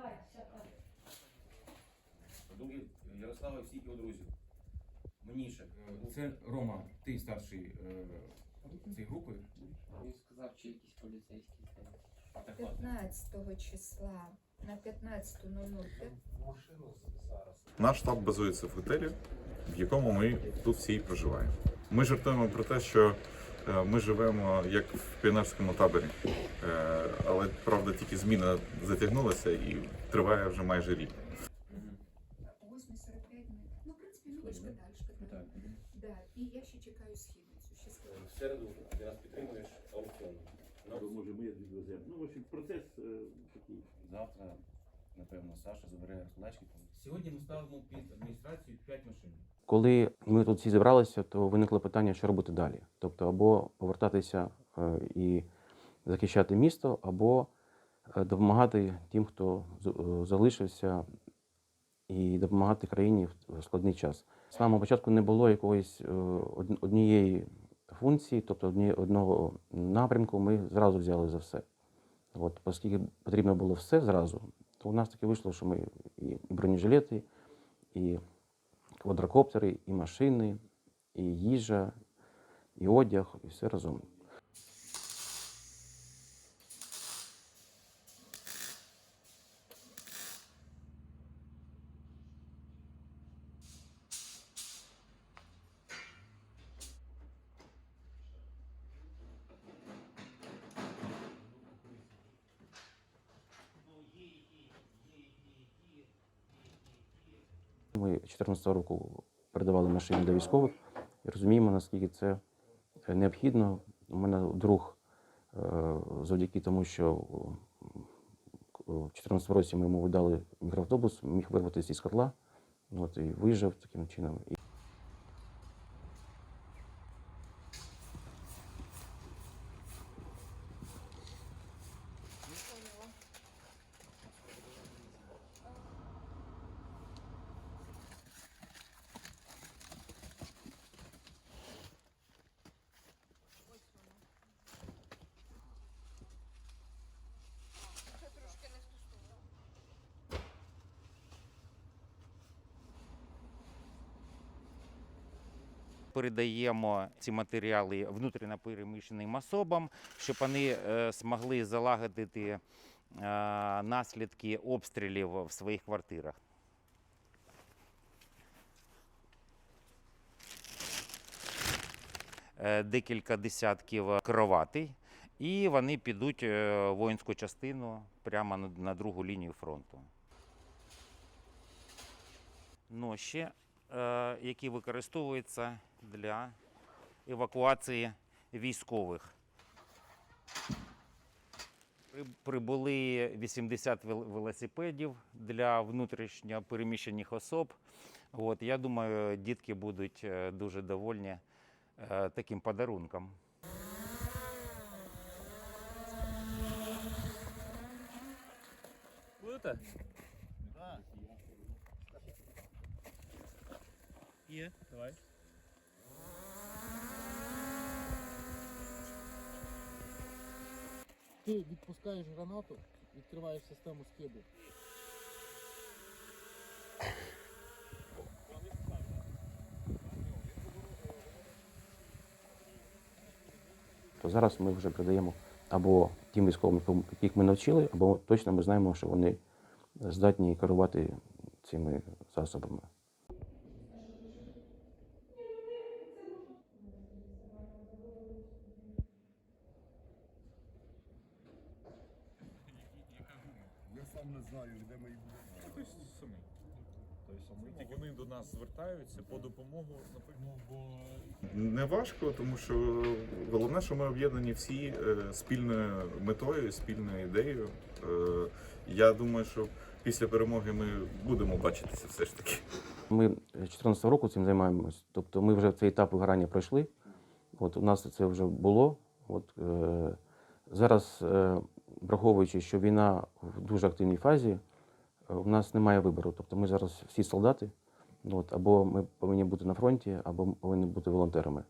Давай, все, хватит. Другий Ярослава всіх його друзів. Мніше. Це Рома, ти старший е, цієї групи. Він сказав, чи якийсь поліцейський стоїть. Так ладно. 15 числа на 15.00 Наш штаб базується в готелі, в якому ми тут всі і проживаємо. Ми жартуємо про те, що ми живемо як в піонерському таборі, Е, але правда тільки зміна затягнулася і триває вже майже рік. Мгм. 8.45 ми. Ну, в принципі, невеличко далі. Да, і я ще чекаю східницю. Щасливо. В середу ти нас підтримуєш аукціон. Може ми відвеземо. Ну, в общем, процес е, такий. Завтра, напевно, Саша забере лачки. Сьогодні ми ставимо під адміністрацію 5 машин. Коли ми тут всі зібралися, то виникло питання, що робити далі. Тобто, або повертатися е, і захищати місто, або е, допомагати тим, хто е, залишився, і допомагати країні в- складний час. З самого початку не було якоїсь однієї функції, тобто одного напрямку. Ми зразу взяли за все. От, оскільки потрібно було все зразу, то у нас таке вийшло, що ми і бронежилети, і квадрокоптери, і машини, і їжа, і одяг, і все разом. Ми 2014 року передавали машини для військових і розуміємо, наскільки це е, необхідно. У мене друг, е, завдяки тому, що в 2014 році ми йому видали мікроавтобус, міг вирватися із котла от, і виїжджав таким чином. Передаємо ці матеріали внутрішньопереміщеним особам, щоб вони е, змогли залагодити е, наслідки обстрілів в своїх квартирах. Е, Декілька десятків кроватей, і вони підуть в воїнську частину прямо на- другу лінію фронту. Ноші, е, які використовуються для евакуації військових. Прибули 80 велосипедів для внутрішньо переміщених особ. От, я думаю, дітки будуть е, дуже довольні е, таким подарунком. Будете? Є, давай. Ти відпускаєш гранату, відкриваєш систему скиду. то зараз ми вже передаємо або тим військовим, яких ми навчили, або точно ми знаємо, що вони здатні керувати цими засобами. Я сам не знаю, де ми їх Той самий. Той самий. Тільки вони до нас звертаються по допомогу, наприклад. Не важко, тому що головне, що ми об'єднані всі е, спільною метою, спільною ідеєю. Е, Я думаю, що після перемоги ми будемо бачитися все ж таки. Ми з 2014 року цим займаємось. Тобто ми вже цей етап вигорання пройшли. От у нас це вже було. От, е, зараз, е, враховуючи, що війна в дуже активній фазі, е, у нас немає вибору. Тобто ми зараз всі солдати. От, або ми повинні бути на фронті, або ми повинні бути волонтерами.